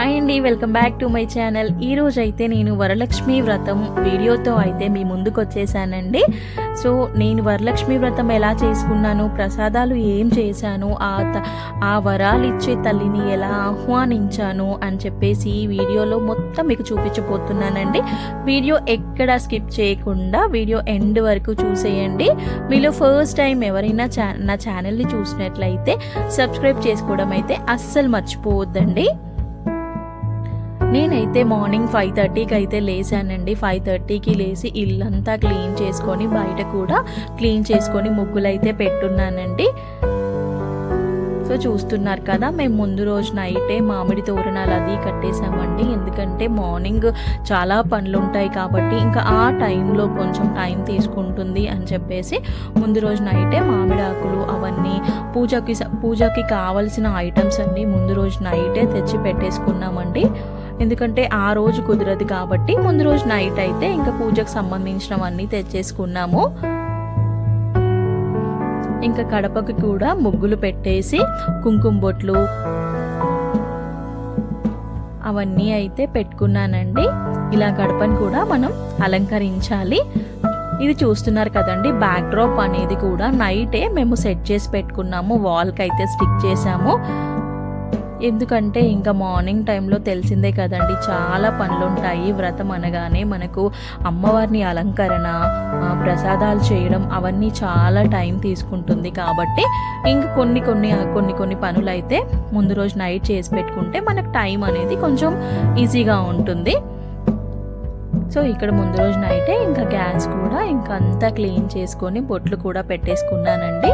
Hi అండి welcome back to my channel. ఈరోజు అయితే నేను వరలక్ష్మి వ్రతం వీడియోతో అయితే మీ ముందుకు వచ్చేసానండి సో నేను వరలక్ష్మి వ్రతం ఎలా చేసుకున్నాను ప్రసాదాలు ఏం చేశాను ఆ త- ఆ వరాలు ఇచ్చే తల్లిని ఎలా ఆహ్వానించాను అని చెప్పేసి ఈ వీడియోలో మొత్తం మీకు చూపించబోతున్నానండి. వీడియో ఎక్కడ స్కిప్ చేయకుండా వీడియో ఎండ్ వరకు చూసేయండి. మీలో ఫస్ట్ టైం ఎవరైనా ఛా నా ఛానల్ని చూసినట్లయితే సబ్స్క్రైబ్ చేసుకోవడం అయితే అస్సలు మర్చిపోవద్దండి. నేనైతే మార్నింగ్ ఫైవ్ థర్టీకి అయితే లేసానండి ఫైవ్ థర్టీకి లేచి ఇల్లంతా క్లీన్ చేసుకొని బయట కూడా క్లీన్ చేసుకొని ముగ్గులు అయితే పెట్టున్నానండి. సో చూస్తున్నారు కదా మేము ముందు రోజు నైటే మామిడి తోరణాలు అది కట్టేసామండి. ఎందుకంటే మార్నింగ్ చాలా పనులు ఉంటాయి కాబట్టి ఇంకా ఆ టైంలో కొంచెం టైం తీసుకుంటుంది అని చెప్పేసి ముందు రోజు నైటే మామిడి ఆకులు అవన్నీ పూజకి స- పూజకి కావలసిన ఐటమ్స్ అన్నీ ముందు రోజు నైటే తెచ్చి పెట్టేసుకున్నామండి. ఎందుకంటే ఆ రోజు కుదరదు కాబట్టి ముందు రోజు నైట్ అయితే ఇంకా పూజకు సంబంధించినవన్నీ తెచ్చేసుకున్నాము. ఇంకా కడపకి కూడా ముగ్గులు పెట్టేసి కుంకుమ బొట్లు అవన్నీ అయితే పెట్టుకున్నానండి. ఇలా గడపని కూడా మనం అలంకరించాలి. ఇది చూస్తున్నారు కదండి బ్యాక్ డ్రాప్ అనేది కూడా నైటే మేము సెట్ చేసి పెట్టుకున్నాము వాల్కి అయితే స్టిక్ చేసాము. ఎందుకంటే ఇంకా మార్నింగ్ టైంలో తెలిసిందే కదండి చాలా పనులు ఉంటాయి వ్రతం అనగానే మనకు అమ్మవారిని అలంకరణ ప్రసాదాలు చేయడం అవన్నీ చాలా టైం తీసుకుంటుంది కాబట్టి ఇంక కొన్ని కొన్ని కొన్ని కొన్ని పనులు అయితే ముందు రోజు నైట్ చేసి పెట్టుకుంటే మనకు టైం అనేది కొంచెం ఈజీగా ఉంటుంది. సో ఇక్కడ ముందు రోజు నైటే ఇంకా గ్యాస్ కూడా ఇంకా అంతా క్లీన్ చేసుకొని బొట్లు కూడా పెట్టేసుకున్నానండి.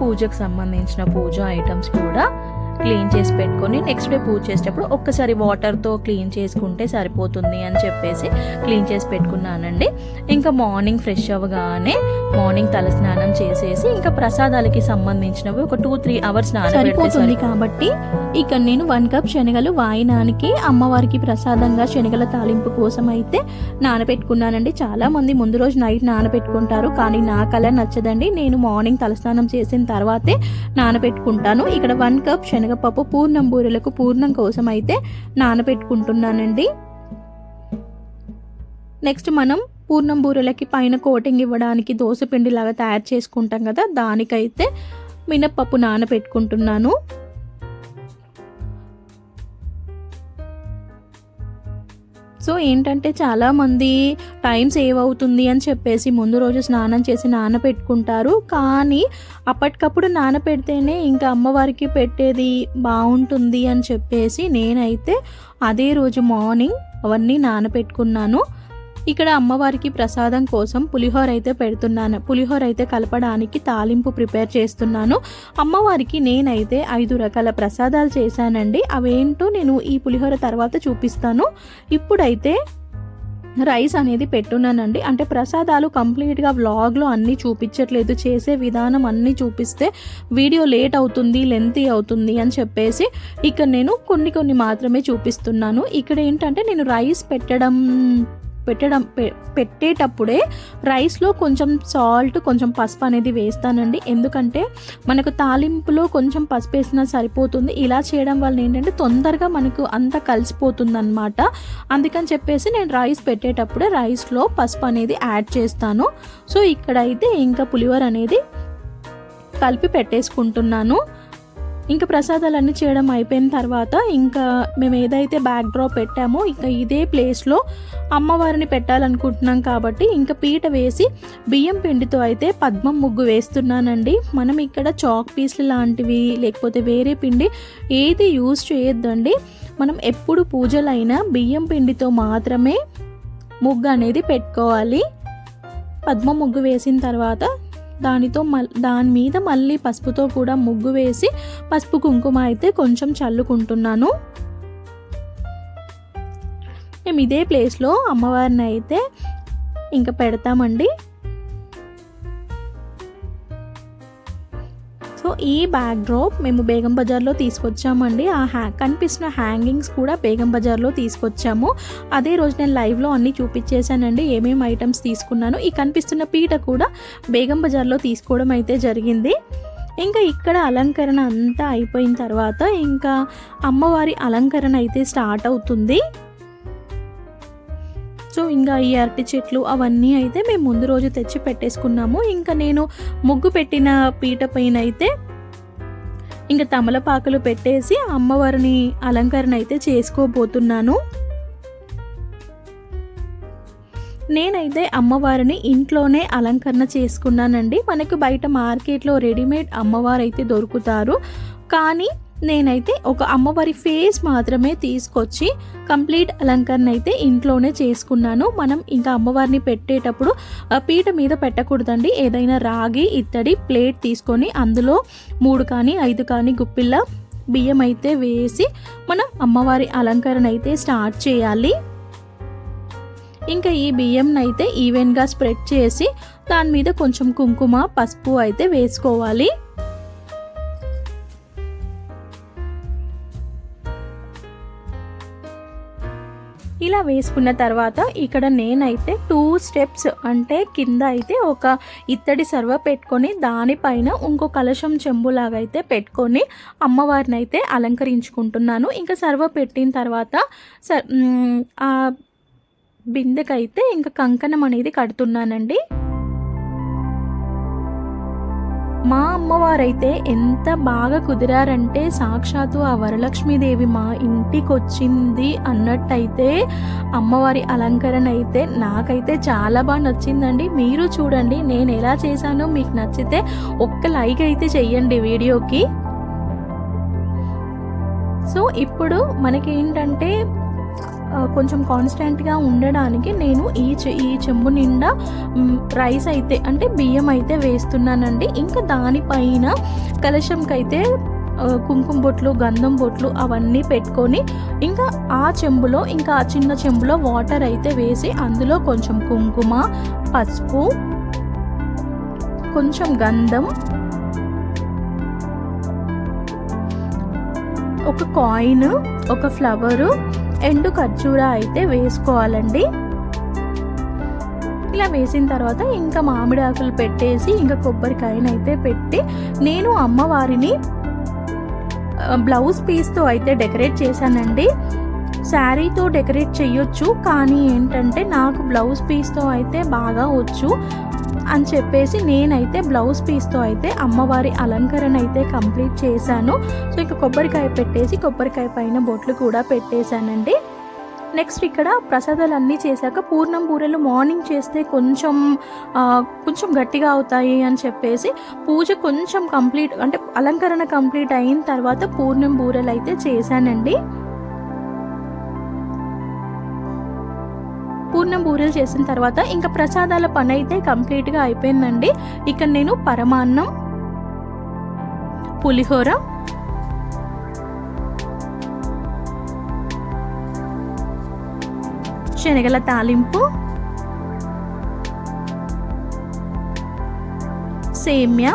పూజకు సంబంధించిన పూజ ఐటమ్స్ కూడా క్లీన్ చేసి పెట్టుకొని నెక్స్ట్ డే పూజ చేసేటప్పుడు ఒక్కసారి వాటర్తో క్లీన్ చేసుకుంటే సరిపోతుంది అని చెప్పేసి క్లీన్ చేసి పెట్టుకున్నానండి. ఇంకా మార్నింగ్ ఫ్రెష్ అవ్వగానే మార్నింగ్ తలస్నానం చేసేసి ఇంకా ప్రసాదాలకి సంబంధించినవి ఒక టూ త్రీ అవర్స్ సరిపోతుంది కాబట్టి ఇక నేను వన్ కప్ శనగలు వాయినానికి అమ్మవారికి ప్రసాదంగా శనగల తాలింపు కోసం అయితే నానబెట్టుకున్నానండి. చాలా మంది ముందు రోజు నైట్ నానబెట్టుకుంటారు కానీ నాకు అలా నచ్చదండి. నేను మార్నింగ్ తలస్నానం చేసిన తర్వాతే నానబెట్టుకుంటాను. ఇక్కడ వన్ కప్ శనగపప్పు పూర్ణం బూరెలకు పూర్ణం కోసం అయితే నానబెట్టుకుంటున్నానండి. నెక్స్ట్ మనం పూర్ణం బూరెలకి పైన కోటింగ్ ఇవ్వడానికి దోశపిండి లాగా తయారు చేసుకుంటాం కదా దానికైతే మినప్పప్పు నానబెట్టుకుంటున్నాను. సో ఏంటంటే చాలామంది టైం సేవ్ అవుతుంది అని చెప్పేసి ముందు రోజు స్నానం చేసి నానబెట్టుకుంటారు కానీ అప్పటికప్పుడు నానబెడితేనే ఇంకా అమ్మవారికి పెట్టేది బాగుంటుంది అని చెప్పేసి నేనైతే అదే రోజు మార్నింగ్ అవన్నీ నానబెట్టుకున్నాను ఇక్కడ అమ్మవారికి ప్రసాదం కోసం పులిహోర అయితే పెడుతున్నాను. పులిహోర అయితే కలపడానికి తాలింపు ప్రిపేర్ చేస్తున్నాను. అమ్మవారికి నేనైతే ఐదు రకాల ప్రసాదాలు చేశానండి. అవేంటో నేను ఈ పులిహోర తర్వాత చూపిస్తాను. ఇప్పుడైతే రైస్ అనేది పెట్టున్నానండి. అంటే ప్రసాదాలు కంప్లీట్గా వ్లాగ్లో అన్నీ చూపించట్లేదు. చేసే విధానం అన్నీ చూపిస్తే వీడియో లేట్ అవుతుంది లెంతీ అవుతుంది అని చెప్పేసి ఇక్కడ నేను కొన్ని కొన్ని మాత్రమే చూపిస్తున్నాను. ఇక్కడ ఏంటంటే నేను రైస్ పెట్టడం పెట్టడం పె- పెట్టేటప్పుడే రైస్లో కొంచెం సాల్ట్ కొంచెం పసుపు అనేది వేస్తానండి. ఎందుకంటే మనకు తాలింపులో కొంచెం పసుపు వేసినా సరిపోతుంది. ఇలా చేయడం వల్ల ఏంటంటే తొందరగా మనకు అంతా కలిసిపోతుంది అనమాట అందుకని చెప్పేసి నేను రైస్ పెట్టేటప్పుడే రైస్లో పసుపు అనేది యాడ్ చేస్తాను. సో ఇక్కడైతే ఇంకా పులిహోర అనేది కలిపి పెట్టేసుకుంటున్నాను. ఇంకా ప్రసాదాలన్నీ చేయడం అయిపోయిన తర్వాత ఇంకా మేము ఏదైతే బ్యాక్ డ్రాప్ పెట్టామో ఇంకా ఇదే ప్లేస్లో అమ్మవారిని పెట్టాలనుకుంటున్నాం కాబట్టి ఇంకా పీట వేసి బియ్యం పిండితో అయితే పద్మం ముగ్గు వేస్తున్నానండి. మనం ఇక్కడ చాక్ పీస్లు లాంటివి లేకపోతే వేరే పిండి ఏది యూజ్ చేయొద్దండి. మనం ఎప్పుడు పూజలైనా బియ్యం పిండితో మాత్రమే ముగ్గు అనేది పెట్టుకోవాలి. పద్మ ముగ్గు వేసిన తర్వాత దానితో మ దాని మీద మళ్ళీ పసుపుతో కూడా ముగ్గు వేసి పసుపు కుంకుమ అయితే కొంచెం చల్లుకుంటున్నాను. మేము ఇదే ప్లేస్లో అమ్మవారిని అయితే ఇంకా పెడతామండి. సో ఈ బ్యాక్ డ్రాప్ మేము బేగం బజార్లో తీసుకొచ్చామండి. ఆ హ్యా కనిపిస్తున్న హ్యాంగింగ్స్ కూడా బేగం బజార్లో తీసుకొచ్చాము. అదే రోజు నేను లైవ్లో అన్నీ చూపించేశానండి. ఏమేమి ఐటమ్స్ తీసుకున్నాను. ఈ కనిపిస్తున్న పీట కూడా బేగం బజార్లో తీసుకోవడం అయితే జరిగింది. ఇంకా ఇక్కడ అలంకరణ అంతా అయిపోయిన తర్వాత ఇంకా అమ్మవారి అలంకరణ అయితే స్టార్ట్ అవుతుంది. సో ఇంకా ఈ అరటి చెట్లు అవన్నీ అయితే మేము ముందు రోజు తెచ్చి పెట్టేసుకున్నాము. ఇంకా నేను ముగ్గు పెట్టిన పీట పైన అయితే ఇంకా తమలపాకులు పెట్టేసి అమ్మవారిని అలంకరణ అయితే చేసుకోబోతున్నాను. నేనైతే అమ్మవారిని ఇంట్లోనే అలంకరణ చేసుకున్నానండి. మనకు బయట మార్కెట్లో రెడీమేడ్ అమ్మవారు అయితే దొరుకుతారు. కానీ నేనైతే ఒక అమ్మవారి ఫేస్ మాత్రమే తీసుకొచ్చి కంప్లీట్ అలంకరణ అయితే ఇంట్లోనే చేసుకున్నాను. మనం ఇంకా అమ్మవారిని పెట్టేటప్పుడు ఆ పీట మీద పెట్టకూడదండి. ఏదైనా రాగి ఇత్తడి ప్లేట్ తీసుకొని అందులో మూడు కానీ ఐదు కానీ గుప్పిళ్ళ బియ్యం అయితే వేసి మనం అమ్మవారి అలంకరణ అయితే స్టార్ట్ చేయాలి. ఇంకా ఈ బియ్యంనైతే ఈవెన్గా స్ప్రెడ్ చేసి దాని మీద కొంచెం కుంకుమ పసుపు అయితే వేసుకోవాలి. ఇలా వేసుకున్న తర్వాత ఇక్కడ నేనైతే టూ స్టెప్స్ అంటే కింద అయితే ఒక ఇత్తడి సర్వ పెట్టుకొని దానిపైన ఇంకో కలశం చెంబులాగా అయితే పెట్టుకొని అమ్మవారిని అయితే అలంకరించుకుంటున్నాను. ఇంకా సర్వ పెట్టిన తర్వాత సర్ ఆ బిందెకైతే ఇంకా కంకణం అనేది కడుతున్నానండి. మా అమ్మవారైతే ఎంత బాగా కుదిరారంటే సాక్షాత్తు ఆ వరలక్ష్మీదేవి మా ఇంటికి వచ్చింది అన్నట్టయితే అమ్మవారి అలంకరణ అయితే నాకైతే చాలా బాగా నచ్చిందండి. మీరు చూడండి నేను ఎలా చేశానో మీకు నచ్చితే ఒక్క లైక్ అయితే చెయ్యండి వీడియోకి. సో ఇప్పుడు మనకి ఏంటంటే కొంచెం కాన్స్టెంట్గా ఉండడానికి నేను ఈ చె- ఈ చెంబు నిండా రైస్ అయితే అంటే బియ్యం అయితే వేస్తున్నానండి. ఇంకా దానిపైన కలశంకైతే కుంకుమ బొట్లు గంధం బొట్లు అవన్నీ పెట్టుకొని ఇంకా ఆ చెంబులో ఇంకా ఆ చిన్న చెంబులో వాటర్ అయితే వేసి అందులో కొంచెం కుంకుమ పసుపు కొంచెం గంధం ఒక కాయిన్ ఒక ఫ్లవరు ఎండు ఖర్జూర అయితే వేసుకోవాలండి. ఇలా వేసిన తర్వాత ఇంకా మామిడి ఆకులు పెట్టేసి ఇంకా కొబ్బరికాయనైతే అయితే పెట్టి నేను అమ్మవారిని బ్లౌజ్ పీస్తో అయితే డెకరేట్ చేశానండి. శారీతో డెకరేట్ చేయొచ్చు కానీ ఏంటంటే నాకు బ్లౌజ్ పీస్తో అయితే బాగా వచ్చు. అని చెప్పేసి నేనైతే బ్లౌజ్ పీస్తో అయితే అమ్మవారి అలంకరణ అయితే కంప్లీట్ చేశాను. సో ఇక కొబ్బరికాయ పెట్టేసి కొబ్బరికాయ పైన బొట్లు కూడా పెట్టేశానండి. నెక్స్ట్ ఇక్కడ ప్రసాదాలు అన్నీ చేశాక పూర్ణం బూరెలు మార్నింగ్ చేస్తే కొంచెం కొంచెం గట్టిగా అవుతాయి అని చెప్పేసి పూజ కొంచెం కంప్లీట్ అంటే అలంకరణ కంప్లీట్ అయిన తర్వాత పూర్ణం బూరెలు అయితే చేశానండి. పూర్ణం బూరెలు చేసిన తర్వాత ఇంకా ప్రసాదాల పని అయితే కంప్లీట్గా అయిపోయిందండి. ఇక్కడ నేను పరమాన్నం పులిహోర శనగల తాలింపు సేమ్యా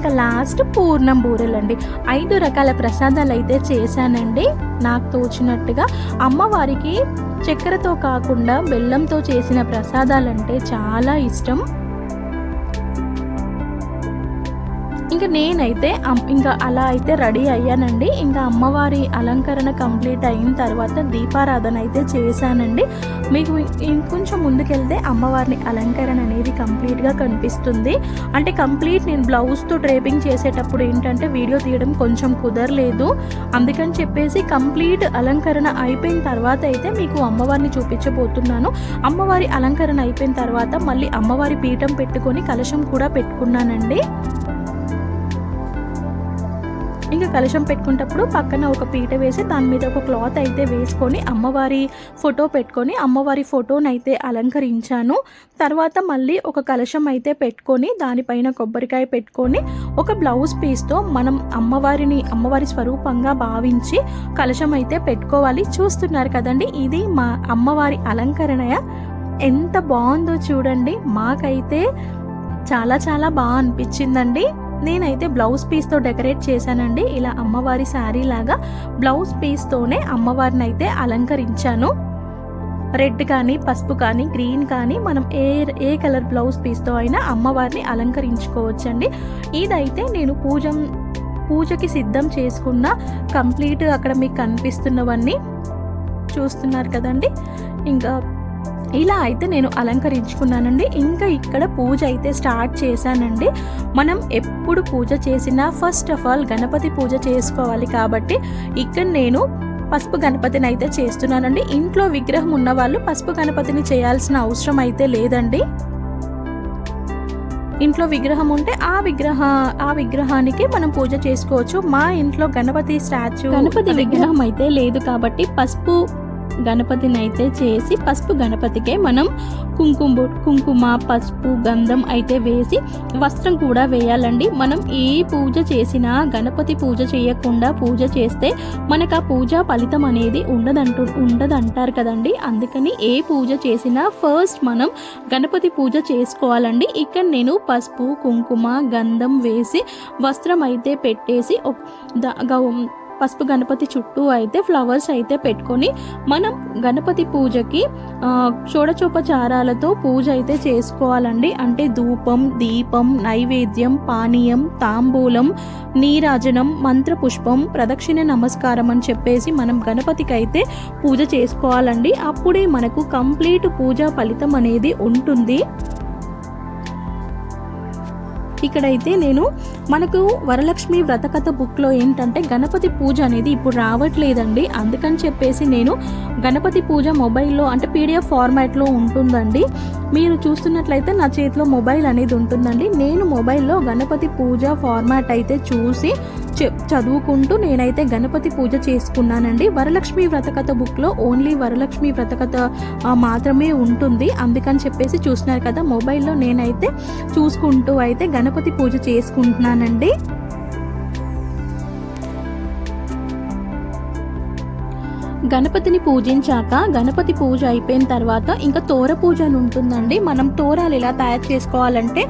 ఇంకా లాస్ట్ పూర్ణం బూరెలండి. ఐదు రకాల ప్రసాదాలు అయితే చేశానండి. నాకు తోచినట్టుగా అమ్మవారికి చక్కెరతో కాకుండా బెల్లంతో చేసిన ప్రసాదాలంటే చాలా ఇష్టం. ఇంకా నేనైతే ఇంకా అలా అయితే రెడీ అయ్యానండి. ఇంకా అమ్మవారి అలంకరణ కంప్లీట్ అయిన తర్వాత దీపారాధన అయితే చేశానండి. మీకు ఇంకొంచెం ముందుకెళ్తే అమ్మవారిని అలంకరణ అనేది కంప్లీట్గా కనిపిస్తుంది. అంటే కంప్లీట్ నేను బ్లౌజ్తో డ్రేపింగ్ చేసేటప్పుడు ఏంటంటే వీడియో తీయడం కొంచెం కుదరలేదు. అందుకని చెప్పేసి కంప్లీట్ అలంకరణ అయిపోయిన తర్వాత అయితే మీకు అమ్మవారిని చూపించబోతున్నాను. అమ్మవారి అలంకరణ అయిపోయిన తర్వాత మళ్ళీ అమ్మవారి పీఠం పెట్టుకొని కలశం కూడా పెట్టుకున్నానండి. ఇంకా కలశం పెట్టుకునేటప్పుడు పక్కన ఒక పీట వేసి దాని మీద ఒక క్లాత్ అయితే వేసుకొని అమ్మవారి ఫోటో పెట్టుకొని అమ్మవారి ఫోటోని అయితే అలంకరించాను. తర్వాత మళ్ళీ ఒక కలశం అయితే పెట్టుకొని దానిపైన కొబ్బరికాయ పెట్టుకొని ఒక బ్లౌజ్ పీస్తో మనం అమ్మవారిని అమ్మవారి స్వరూపంగా భావించి కలశం అయితే పెట్టుకోవాలి. చూస్తున్నారు కదండి ఇది మా అమ్మవారి అలంకరణ. ఎంత బాగుందో చూడండి. మాకైతే చాలా చాలా బాగా అనిపించిందండి. నేనైతే బ్లౌజ్ పీస్తో డెకరేట్ చేశానండి. ఇలా అమ్మవారి శారీ లాగా బ్లౌజ్ పీస్తోనే అమ్మవారిని అయితే అలంకరించాను. రెడ్ కానీ పసుపు కానీ గ్రీన్ కానీ మనం ఏ ఏ కలర్ బ్లౌజ్ పీస్తో అయినా అమ్మవారిని అలంకరించుకోవచ్చండి. ఇదైతే నేను పూజ పూజకి సిద్ధం చేసుకున్న కంప్లీట్ అక్కడ మీకు కనిపిస్తున్నవన్నీ చూస్తున్నారు కదండి. ఇంకా ఇలా అయితే నేను అలంకరించుకున్నానండి. ఇంకా ఇక్కడ పూజ అయితే స్టార్ట్ చేశానండి. మనం ఎప్పుడు పూజ చేసినా ఫస్ట్ ఆఫ్ ఆల్ గణపతి పూజ చేసుకోవాలి కాబట్టి ఇక్కడ నేను పసుపు గణపతిని అయితే చేస్తున్నానండి. ఇంట్లో విగ్రహం ఉన్న వాళ్ళు పసుపు గణపతిని చేయాల్సిన అవసరం అయితే లేదండి. ఇంట్లో విగ్రహం ఉంటే ఆ విగ్రహ ఆ విగ్రహానికి మనం పూజ చేసుకోవచ్చు. మా ఇంట్లో గణపతి స్టాచ్యూ గణపతి విగ్రహం అయితే లేదు కాబట్టి పసుపు గణపతిని అయితే చేసి పసుపు గణపతికే మనం కుంకుమ కుంకుమ పసుపు గంధం అయితే వేసి వస్త్రం కూడా వేయాలండి. మనం ఏ పూజ చేసినా గణపతి పూజ చేయకుండా పూజ చేస్తే మనకు ఆ పూజ ఫలితం అనేది ఉండదంటు ఉండదంటారు కదండి. అందుకని ఏ పూజ చేసినా ఫస్ట్ మనం గణపతి పూజ చేసుకోవాలండి. ఇక్కడ నేను పసుపు కుంకుమ గంధం వేసి వస్త్రం అయితే పెట్టేసి పసుపు గణపతి చుట్టూ అయితే ఫ్లవర్స్ అయితే పెట్టుకొని మనం గణపతి పూజకి చోడచోపచారాలతో పూజ అయితే చేసుకోవాలండి. అంటే ధూపం దీపం నైవేద్యం పానీయం తాంబూలం నీరాజనం మంత్రపుష్పం ప్రదక్షిణ నమస్కారం అని చెప్పేసి మనం గణపతికి అయితే పూజ చేసుకోవాలండి. అప్పుడే మనకు కంప్లీట్ పూజ ఫలితం అనేది ఉంటుంది. ఇక్కడైతే నేను మనకు వరలక్ష్మి వ్రతకథ బుక్లో ఏంటంటే గణపతి పూజ అనేది ఇప్పుడు రావట్లేదండి. అందుకని చెప్పేసి నేను గణపతి పూజ మొబైల్లో అంటే పీడిఎఫ్ ఫార్మాట్లో ఉంటుందండి. మీరు చూస్తున్నట్లయితే నా చేతిలో మొబైల్ అనేది ఉంటుందండి. నేను మొబైల్లో గణపతి పూజ ఫార్మాట్ అయితే చూసి చదువుకుంటూ నేనైతే గణపతి పూజ చేసుకున్నానండి. వరలక్ష్మి వ్రతకథ బుక్లో ఓన్లీ వరలక్ష్మి వ్రతకథ మాత్రమే ఉంటుంది. అందుకని చెప్పేసి చూసినారు కదా మొబైల్లో నేనైతే చూసుకుంటూ అయితే గణపతి పూజ చేసుకుంటున్నానండి. గణపతిని పూజించాక గణపతి పూజ అయిపోయిన తర్వాత ఇంకా తోర పూజ అని ఉంటుందండి. మనం తోరాలు ఎలా తయారు చేసుకోవాలంటే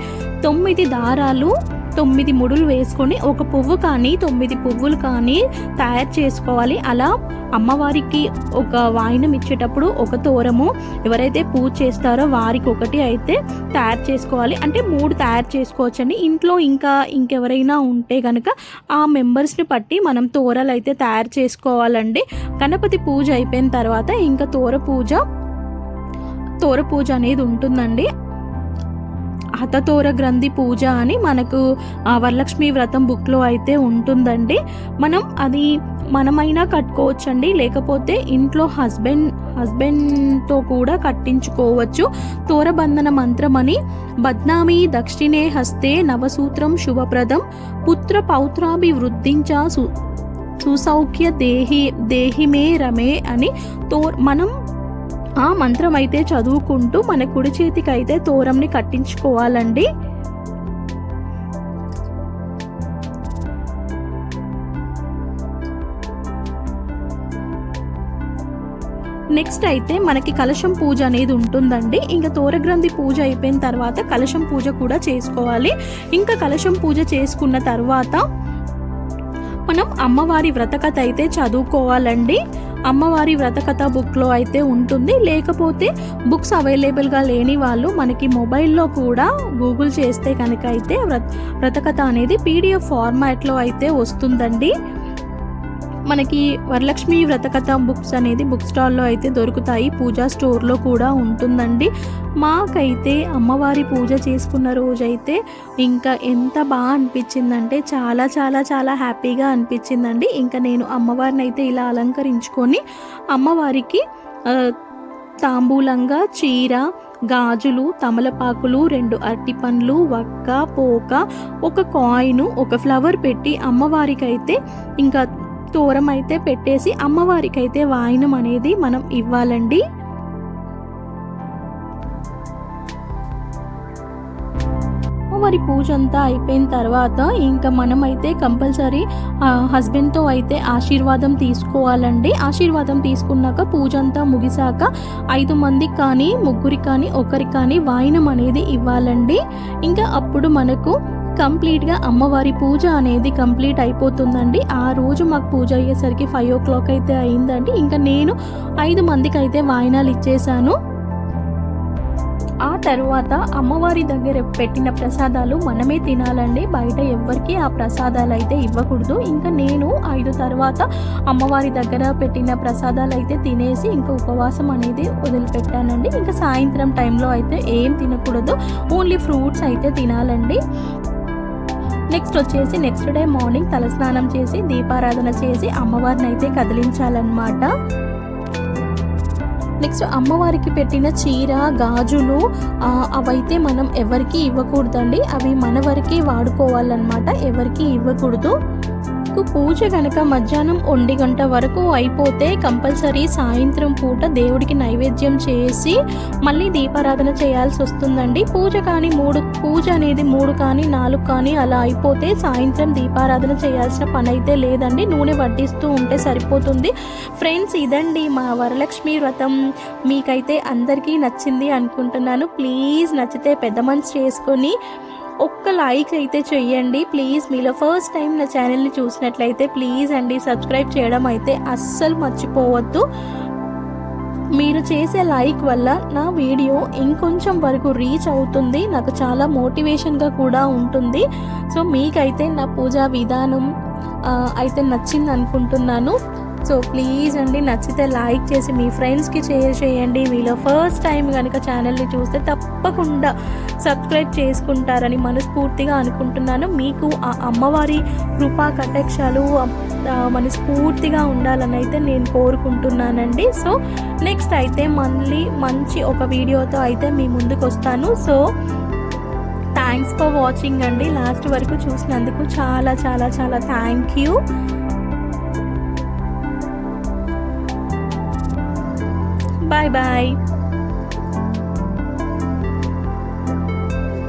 తొమ్మిది దారాలు తొమ్మిది ముడులు వేసుకొని ఒక పువ్వు కానీ తొమ్మిది పువ్వులు కానీ తయారు చేసుకోవాలి. అలా అమ్మవారికి ఒక వాయినం ఇచ్చేటప్పుడు ఒక తోరము ఎవరైతే పూజ చేస్తారో వారికి ఒకటి అయితే తయారు చేసుకోవాలి. అంటే మూడు తయారు చేసుకోవచ్చండి. ఇంట్లో ఇంకా ఇంకెవరైనా ఉంటే కనుక ఆ మెంబర్స్ని బట్టి మనం తోరలు అయితే తయారు చేసుకోవాలండి. గణపతి పూజ అయిపోయిన తర్వాత ఇంకా తోర పూజ తోర పూజ అనేది ఉంటుందండి. హతతోర గ్రంథి పూజ అని మనకు ఆ, వరలక్ష్మి వ్రతం బుక్లో అయితే ఉంటుందండి. మనం అది మనమైనా కట్టుకోవచ్చండి. లేకపోతే ఇంట్లో హస్బెండ్ హస్బెండ్తో కూడా కట్టించుకోవచ్చు. తోరబంధన మంత్రం అని బద్నామి దక్షిణే హస్తే నవసూత్రం శుభప్రదం. పుత్ర పౌత్రాభివృద్ధించ సు సుసౌఖ్య దేహి దేహిమే రమే అని తో మనం ఆ మంత్రం అయితే చదువుకుంటూ మన కుడి చేతికి అయితే తోరంని కట్టించుకోవాలండి. నెక్స్ట్ అయితే మనకి కలశం పూజ అనేది ఉంటుందండి. ఇంకా తోరగ్రంథి పూజ అయిపోయిన తర్వాత కలశం పూజ కూడా చేసుకోవాలి. ఇంకా కలశం పూజ చేసుకున్న తర్వాత మనం అమ్మవారి వ్రతకథ అయితే చదువుకోవాలండి. అమ్మవారి వ్రతకథ బుక్లో అయితే ఉంటుంది. లేకపోతే బుక్స్ అవైలబుల్గా లేని వాళ్ళు మనకి మొబైల్లో కూడా గూగుల్ చేస్తే కనుక అయితే వ్రత వ్రతకథ అనేది పీడిఎఫ్ ఫార్మాట్లో అయితే వస్తుందండి. మనకి వరలక్ష్మి వ్రతకథ బుక్స్ అనేది బుక్ స్టాల్లో అయితే దొరుకుతాయి. పూజా స్టోర్లో కూడా ఉంటుందండి. మాకైతే అమ్మవారి పూజ చేసుకున్న రోజైతే ఇంకా ఎంత బాగా అనిపించిందంటే చాలా చాలా చాలా హ్యాపీగా అనిపించిందండి. ఇంకా నేను అమ్మవారిని అయితే ఇలా అలంకరించుకొని అమ్మవారికి తాంబూలంగా చీర గాజులు తమలపాకులు రెండు అరటి పండ్లు వక్క పోక ఒక కాయిన్ ఒక ఫ్లవర్ పెట్టి అమ్మవారికి అయితే ఇంకా దూరం అయితే పెట్టేసి అమ్మవారికి అయితే వాయినం అనేది మనం ఇవ్వాలండి. అమ్మవారి పూజ అంతా అయిపోయిన తర్వాత ఇంకా మనం అయితే కంపల్సరీ హస్బెండ్తో అయితే ఆశీర్వాదం తీసుకోవాలండి. ఆశీర్వాదం తీసుకున్నాక పూజ అంతా ముగిసాక ఐదు మందికి కానీ ముగ్గురికి కానీ ఒకరికి కానీ వాయినం అనేది ఇవ్వాలండి. ఇంకా అప్పుడు మనకు కంప్లీట్గా అమ్మవారి పూజ అనేది కంప్లీట్ అయిపోతుందండి. ఆ రోజు మాకు పూజ అయ్యేసరికి ఫైవ్ ఓ క్లాక్ అయితే అయిందండి. ఇంకా నేను ఐదు మందికి అయితే వాయినాలు ఇచ్చేసాను. ఆ తర్వాత అమ్మవారి దగ్గర పెట్టిన ప్రసాదాలు మనమే తినాలండి. బయట ఎవ్వరికి ఆ ప్రసాదాలు అయితే ఇవ్వకూడదు. ఇంకా నేను ఐదు తర్వాత అమ్మవారి దగ్గర పెట్టిన ప్రసాదాలు అయితే తినేసి ఇంకా ఉపవాసం అనేది వదిలిపెట్టానండి. ఇంకా సాయంత్రం టైంలో అయితే ఏం తినకూడదు. ఓన్లీ ఫ్రూట్స్ అయితే తినాలండి. నెక్స్ట్ వచ్చేసి నెక్స్ట్ డే మార్నింగ్ తలస్నానం చేసి దీపారాధన చేసి అమ్మవారిని అయితే కదిలించాలన్నమాట. నెక్స్ట్ అమ్మవారికి పెట్టిన చీర గాజులు అవైతే మనం ఎవరికి ఇవ్వకూడదండి. అవి మన వరకే వాడుకోవాలన్నమాట. ఎవరికి ఇవ్వకూడదు. పూజ కనుక మధ్యాహ్నం ఒంటి గంట వరకు అయిపోతే కంపల్సరీ సాయంత్రం పూట దేవుడికి నైవేద్యం చేసి మళ్ళీ దీపారాధన చేయాల్సి వస్తుందండి. పూజ కానీ మూడు పూజ అనేది మూడు కానీ నాలుగు కానీ అలా అయిపోతే సాయంత్రం దీపారాధన చేయాల్సిన పని అయితే లేదండి. నూనె వడ్డిస్తూ ఉంటే సరిపోతుంది. ఫ్రెండ్స్ ఇదండి మా వరలక్ష్మి వ్రతం. మీకైతే అందరికీ నచ్చింది అనుకుంటున్నాను. ప్లీజ్ నచ్చితే పెద్ద మనసు చేసుకొని ఒక్క లైక్ అయితే చెయ్యండి. ప్లీజ్ మీలో ఫస్ట్ టైం నా ఛానల్ని చూసినట్లయితే ప్లీజ్ అండి సబ్స్క్రైబ్ చేయడం అయితే అస్సలు మర్చిపోవద్దు. మీరు చేసే లైక్ వల్ల నా వీడియో ఇంకొంచెం వరకు రీచ్ అవుతుంది నాకు చాలా మోటివేషన్గా కూడా ఉంటుంది. సో మీకైతే నా పూజా విధానం అయితే నచ్చింది అనుకుంటున్నాను. సో ప్లీజ్ అండి నచ్చితే లైక్ చేసి మీ ఫ్రెండ్స్కి షేర్ చేయండి. మీలో ఫస్ట్ టైం కనుక ఛానల్ని చూస్తే తప్పకుండా సబ్స్క్రైబ్ చేసుకుంటారని మనస్ఫూర్తిగా అనుకుంటున్నాను. మీకు ఆ అమ్మవారి కృపా కటాక్షాలు మనస్ఫూర్తిగా ఉండాలని అయితే నేను కోరుకుంటున్నానండి. సో నెక్స్ట్ అయితే మళ్ళీ మంచి ఒక వీడియోతో అయితే మీ ముందుకు వస్తాను. సో థ్యాంక్స్ ఫర్ వాచింగ్ అండి. లాస్ట్ వరకు చూసినందుకు చాలా చాలా చాలా థ్యాంక్ యూ బాయ్ బాయ్